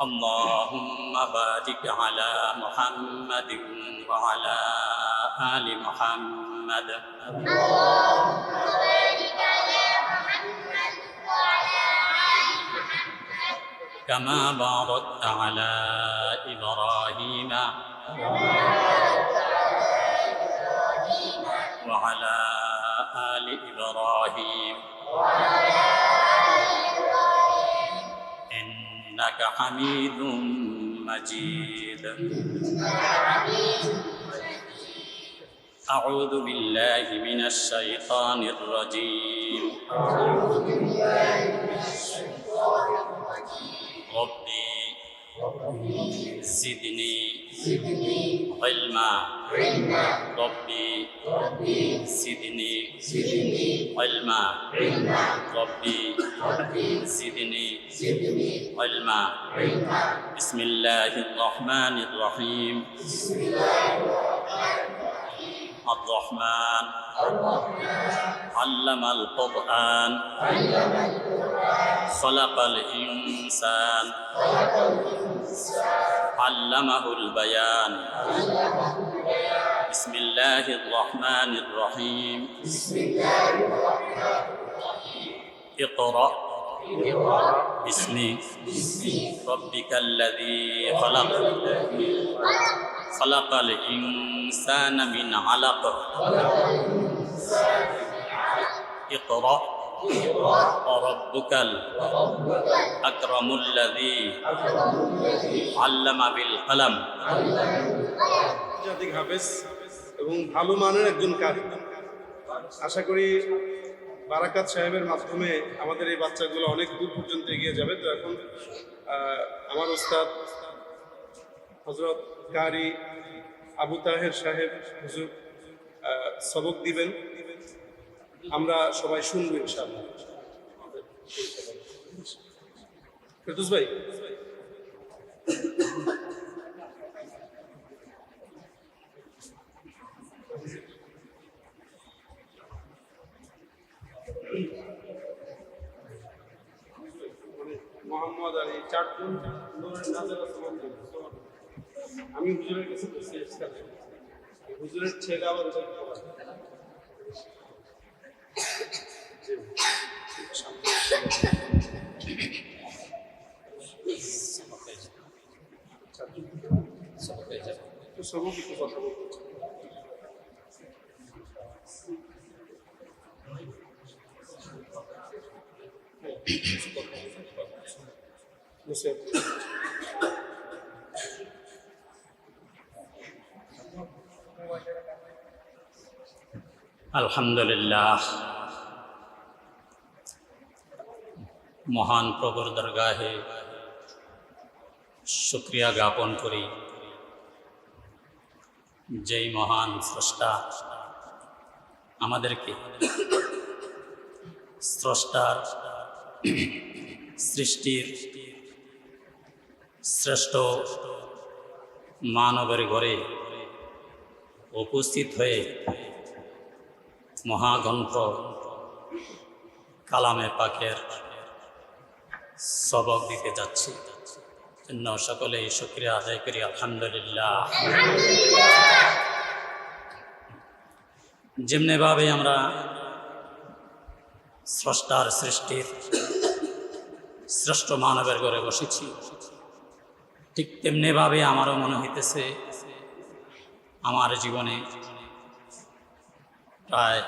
اللهم بارك على محمد وعلى آل محمد. كما باركت على إبراهيم. وعلى آل إبراهيم. إنك حميد مجيد. أعوذ بالله من الشيطان الرجيم. ربي زدني علما ربي زدني علما ربي زدني علما بسم الله الرحمن الرحيم الرحمن علم القرآن. خلق الإنسان. علمه البيان. بسم الله الرحمن الرحيم. اقرأ. باسم ربك الذي خلق. خلق الإنسان من علق اقرأ وربك الأكرم الذي علم بالقلم আন্তর্জাতিক হাফেজ এবং ভালো মানের একজন কারি আশা করি বারাকাত সাহেবের মাধ্যমে আমাদের এই বাচ্চাগুলো অনেক দূর পর্যন্ত এগিয়ে যাবে তো এখন আহ, আমার ওস্তাদ হজরত কারি আবু তাহের সাহেব হুজুর সবক দিবেন। আমরা সবাই শুনব ইনশাআল্লাহ। ফেরদুস ভাই। মোহাম্মদ আলী চারজন আমি হুজুরের কাছে বসে এসেছিলাম হুজুরের ছেলে আবার। তো সবও কিছু কথা বলতে। বসে আছি। আলহামদুলিল্লাহ। মহান প্রভুর দরগাহে শুক্রিয়া জ্ঞাপন করি। যেই মহান স্রষ্টা আমাদেরকে স্রষ্টার সৃষ্টির শ্রেষ্ঠ মানবের ঘরে উপস্থিত হয়ে মহাগ্রন্থ কালামে পাকের সবক দিতে যাচ্ছি। জন্য সকলেই শুক্রিয়া আদায় করি, আলহামদুলিল্লাহ। যেমনিভাবে আমরা স্রষ্টার সৃষ্টির শ্রেষ্ঠ মানবের ঘরে বসেছি, ঠিক তেমনিভাবে আমারও মনে হইতেছে আমার জীবনে প্রায়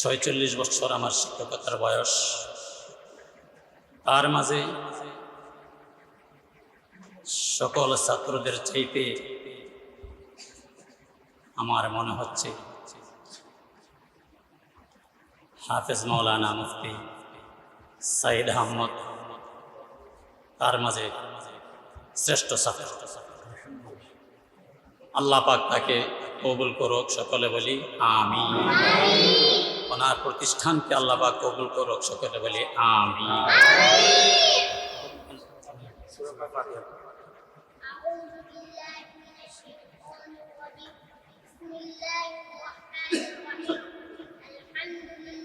ছয়চল্লিশ বছর আমার শিক্ষকতার বয়স। তার মাঝে সকল ছাত্রদের চাইতে আমার মনে হচ্ছে হাফেজ মৌলানা মুফতি সাইদ আহমদ, তার মাঝে শ্রেষ্ঠ সাফের আল্লাহ পাক তাকে কবুল করুক সকলে বলি আমি ওনার প্রতিষ্ঠানকে আল্লাহ পাক কবুল করুক সকলে বলি আমি أعوذ بالله من الشيطان الرجيم بسم الله الرحمن الرحيم الحمد لله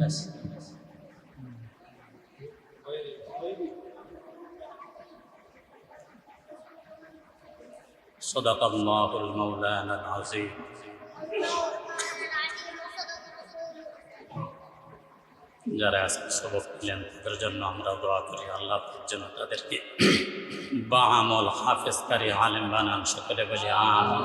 ব্যাস صدق الله المولانا العظيم যারা আজকে সবক দিলেন তাদের জন্য আমরা দোয়া করি আল্লাহ পাকের জন্য তাদেরকে বা আমল হাফেজকারী আলেম বানান সকলে বলি আমিন